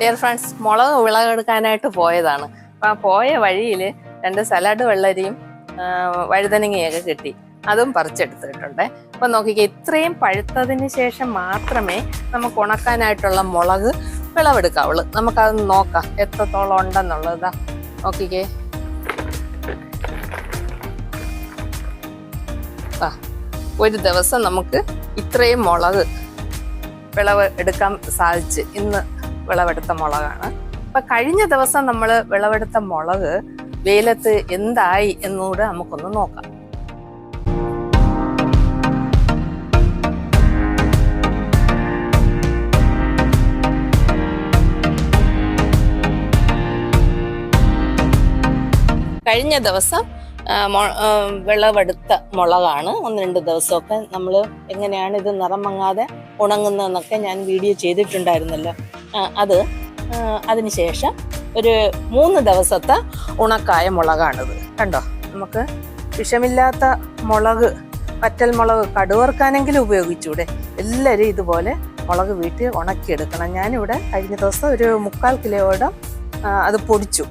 Dear friends മുളക് വിളവെടുക്കാനായിട്ട് പോയതാണ്. അപ്പം ആ പോയ വഴിയിൽ രണ്ട് സലാഡ് വെള്ളരിയും വഴുതനങ്ങയൊക്കെ കിട്ടി. അതും പറിച്ചെടുത്തിട്ടുണ്ട്. അപ്പം നോക്കിക്കേ ഇത്രയും പഴുത്തതിന് ശേഷം മാത്രമേ നമുക്ക് ഉണക്കാനായിട്ടുള്ള മുളക് വിളവെടുക്കാവുള്ളൂ. നമുക്കത് നോക്കാം എത്രത്തോളം ഉണ്ടെന്നുള്ളതാ. നോക്കിക്കേ. ആ ഒരു ദിവസം നമുക്ക് ഇത്രയും മുളക് വിളവ് എടുക്കാൻ സാധിച്ച്. ഇന്ന് വിളവെടുത്ത മുളകാണ്. അപ്പൊ കഴിഞ്ഞ ദിവസം നമ്മൾ വിളവെടുത്ത മുളക് വെയിലത്ത് എന്തായി എന്നുകൂടെ നമുക്കൊന്ന് നോക്കാം. കഴിഞ്ഞ ദിവസം വിളവെടുത്ത മുളകാണ്. ഒന്ന് രണ്ട് ദിവസമൊക്കെ നമ്മൾ എങ്ങനെയാണ് ഇത് നിറം മങ്ങാതെ ഉണങ്ങുന്നതെന്നൊക്കെ ഞാൻ വീഡിയോ ചെയ്തിട്ടുണ്ടായിരുന്നല്ലോ. അത് അതിനുശേഷം ഒരു മൂന്ന് ദിവസത്തെ ഉണക്കായ മുളകാണിത്. കണ്ടോ? നമുക്ക് വിഷമില്ലാത്ത മുളക് പറ്റൽ മുളക് കടുവർക്കാനെങ്കിലും ഉപയോഗിച്ചൂടെ? എല്ലാവരും ഇതുപോലെ മുളക് വീട്ടിൽ ഉണക്കിയെടുക്കണം. ഞാനിവിടെ കഴിഞ്ഞ ദിവസം ഒരു മുക്കാൽ കിലോയോടെ അത് പൊടിച്ചു.